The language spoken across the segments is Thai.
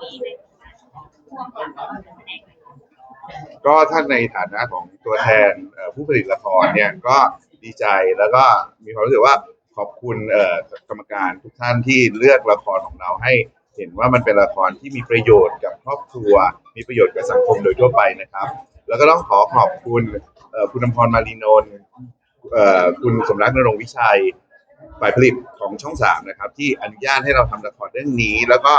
มีในร่วมกับการแสดงไหมคะก็ท่านในฐานะของตัวแทนเอ่อผู้ผลิตละครเนี่ยก็ดีใจแล้วก็มีความรู้สึกว่าขอบคุณเอ่อกรรมการทุกท่านที่เลือกละครของเราให้เห็นว่ามันเป็นละครที่มีประโยชน์กับครอบครัว มีประโยชน์กับสังคมโดยทั่วไปนะครับ แล้วก็ต้องขอขอบคุณเอ่อคุณอำพรมารีนนท์เอ่อคุณสมรักนรงค์วิชัย ฝ่ายผลิตของช่องสามนะครับที่อนุญาตให้เราทำละครเรื่องนี้ แล้วก็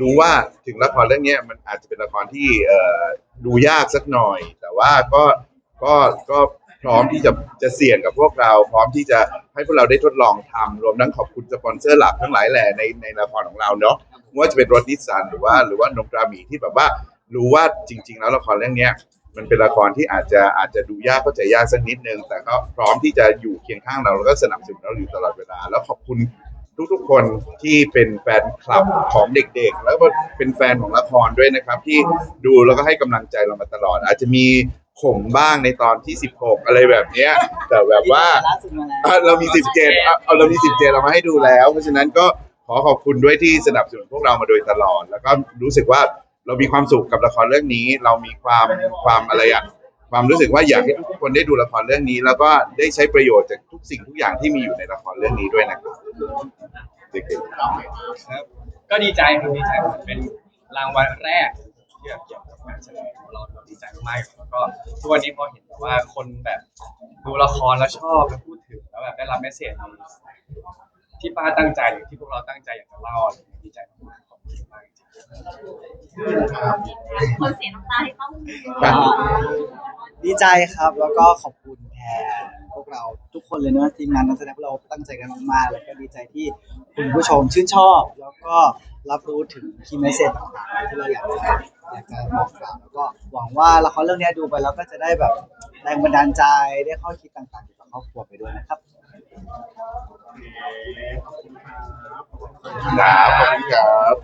รู้ว่าถึงละครเรื่องเนี้ยมันอาจจะเป็นละครที่เอ่อดูยากสักหน่อย แต่ว่าก็ก็ก็พร้อมที่จะจะเสี่ยงกับพวกเรา พร้อมที่จะให้พวกเราได้ทดลองทำรวมทั้งขอบคุณสปอนเซอร์หลักทั้งหลายแหล่ในในละครของเราเนาะไม่ว่าจะเป็นรถนิสสันหรือว่าหรือว่านงกราหมีที่แบบว่ารู้ว่าจริง ๆ แล้วละครเรื่องเนี้ยมันเป็นละครที่อาจจะอาจจะดูยากเข้าใจยากสักนิดนึงแต่ก็พร้อมที่จะอยู่เคียงข้างเราแล้วก็สนับสนุนเราอยู่ตลอดเวลา แล้วขอบคุณ ทุกๆคนที่เป็นแฟนคลับของเด็กๆ แล้วก็เป็นแฟนของละครด้วยนะครับ ที่ดูแล้วก็ให้กำลังใจเรามาตลอด อาจจะมีข่มบ้างในตอนที่ 16 อะไรแบบเนี้ยแต่แบบว่าล่าสุดมาแล้วอะเรามี 17อะเอาเรามี 17 เรามาให้ดูแล้ว เพราะฉะนั้นก็ขอขอบคุณด้วยที่สนับสนุนพวกเรามาโดยตลอด แล้วก็รู้สึกว่าเรามีความสุขกับละครเรื่องนี้ เรามีความความอะไรอะความรู้สึกว่าอยากให้ทุกคนได้ดูละครเรื่องนี้ แล้วก็ได้ใช้ประโยชน์จากทุกสิ่งทุกอย่างที่มีอยู่ในละครเรื่องนี้ด้วยนะครับ เด็กๆครับก็ดีใจครับดีใจมันเป็นรางวัลแรกที่แบบเกี่ยวกับการแสดงของเราเราดีใจมากๆแล้วก็ทุกวันนี้พอเห็นแบบว่าคนแบบดูละครแล้วชอบแล้วพูดถึงแล้วแบบได้รับเมสเซจที่ป้าตั้งใจหรือที่พวกเราตั้งใจอยากจะเล่าอะไรอย่างเงี้ยดีใจมากๆขอบคุณมากจริงๆคนเสียน้ำตาให้ต้องครับดีใจครับแล้วก็ขอบคุณแทนพ วกเราทุกคนเลยเนอะทีมงานนักแสดงพวกเราตั้งใจกันมากๆแล้วก็ดีใจที่คุณผู้ชมชื่นชอบ แล้วก็รับรู้ถึงคีย์เมสเซจต่างๆที่เราอยากจะอยากจะบอกกล่าวแล้วก็หวังว่าละครเรื่องนี้ดูไปแล้วก็จะได้แบบแรงบันดาลใจได้ข้อคิดต่างๆเกี่ยวกับครอบครัวไปด้วยนะครับ ครับขอบคุณครับ